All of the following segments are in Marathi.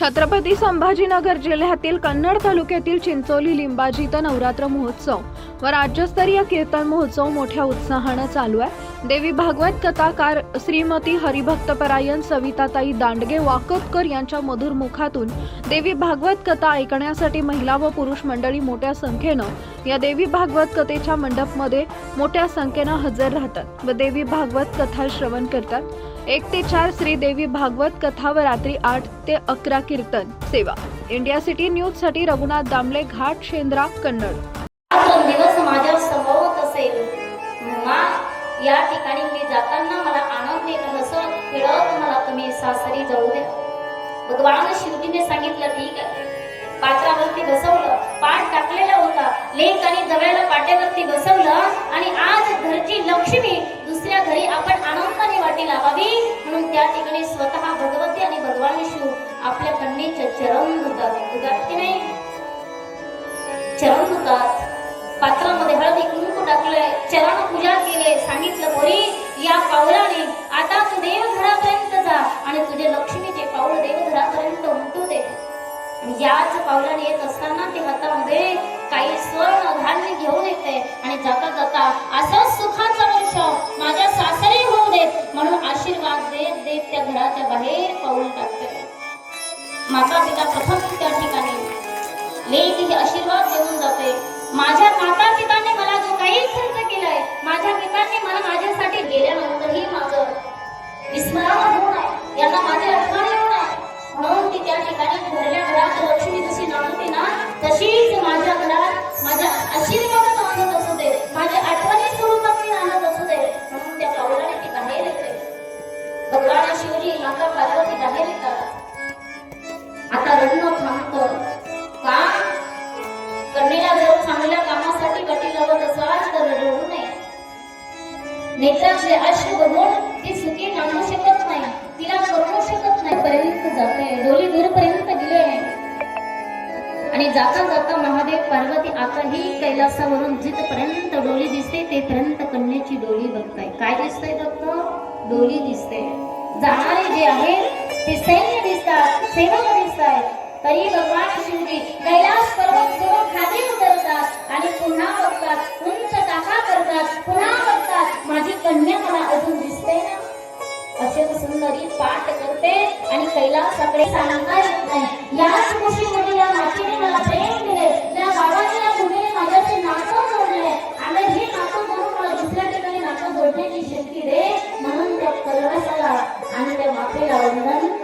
छत्रपती संभाजीनगर जिल्ह्यातील कन्नड तालुक्यातील चिंचोली लिंबाजी नवरात्र महोत्सव व राज्यस्तरीय कीर्तन महोत्सव मोठ्या उत्साहानं चालू आहे. देवी भागवत कथाकार श्रीमती हरिभक्तपरायण सविताताई दांडगे वाकतकर यांच्या मधुर मुखातून देवी भागवत कथा ऐकण्यासाठी महिला व पुरुष मंडळी मोठ्या संख्येनं या देवी भागवत कथेच्या मंडपमध्ये मोठ्या संख्येनं हजर राहतात व देवी भागवत कथा श्रवण करतात. एक ते चार श्रीदेवी भागवत कथा व रात्री आठ ते अकरा कीर्तन सेवा. इंडिया सिटी न्यूजसाठी रघुनाथ दामले घाट शेंद्रा कन्नड. रात्र असेल. या ठिकाणी मी जाताना मला आनंद येत हसत खेळत मला तुम्ही सासरी जाऊ द्या. भगवान शिवजीने सांगितलं ठीक आहे. पात्रावरती बसवलं पाठ टाकलेला होता लेख आणि जवळला पाट्यावरती बसवलं आणि आज घरची लक्ष्मी दुसऱ्या घरी आपण आनंदाने वाटी लावावी म्हणून त्या ठिकाणी स्वतः भगवती आणि भगवान शिव आपल्या कन्येचे चरण धुतात. धुतात की नाही? चरण धुतात. पात्रामध्ये हळदी कुंकू टाकलंय चरण पूजा केले सांगितलं बोरी या पावलाने आता तुझे जाता सुखाचा वर्ष माझ्या सासरी होऊ देत म्हणून आशीर्वाद देत देत त्या घराच्या बाहेर पाऊल टाकते. माता पिता प्रथम त्या ठिकाणी लेख ही आशीर्वाद देऊन जाते. माझ्या माता पिताने मला जो काही खर्च केलाय माझ्या पिताने मला माझ्यासाठी आता रडणं थांबत का? कन्येला जर चांगल्या कामासाठी कटी लावत असाल तर रडवू नये. नेत्राचे अश्रू बघून ती सुखी मानू शकत नाही. तिला करू शकत नाही. पर्यंत जाते. डोली दूरपर्यंत गेले आणि जाता जाता महादेव पार्वती आताही कैलासावरून जिथपर्यंत डोली दिसते तेपर्यंत कन्याची डोली बघताय. काय दिसतंय फक्त डोली दिसते. जाणारे जे आहे ते सैन्य दिसतात सेवक आहेत तरी भगवान शिवजी कैलास पर्वत सोडून खाली उतरतात आणि पुन्हा बघतात. उंच टाका करतात. पुन्हा बघतात. माझी कन्या मला अजून दिसते ना? अशोक सुंदरी पाठ करते आणि कैलासाकडे सांगता येत नाही. याच खुशीमध्ये या मातीने मला प्रेम दिले. या बाबाने या मुलीने माझ्याशी नातं जोडले. आणि हे नातं जोडून मला दुसऱ्या ठिकाणी नातं जोडण्याची शक्ती दे म्हणून त्या कैलासाला आणि त्या मातेला वंदन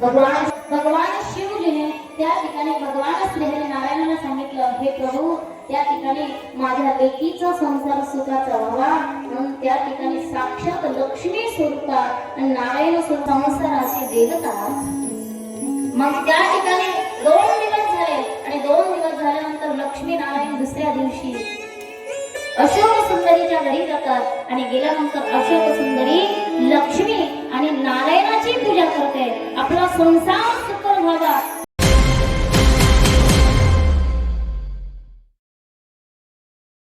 करते भगवान भगवान शिवजीने त्या ठिकाणी भगवान श्रीहरी नारायणाला सांगितलं हे प्रभू त्या ठिकाणी माझ्या लेकीचा संसार सुखाचा व्हावा. म्हणून त्या ठिकाणी साक्षात लक्ष्मी स्वरूपात आणि नारायण स्वरूप संसाराची देवता. मग त्या ठिकाणी दोन दिवस झाले आणि दोन दिवस झाल्यानंतर लक्ष्मी नारायण दुसऱ्या दिवशी अशोक सुंदरीच्या घरी जातात. आणि गेल्यानंतर अशोक सुंदरी लक्ष्मी आणि नारायणाची पूजा करते. आपला संसार सुकर व्हावा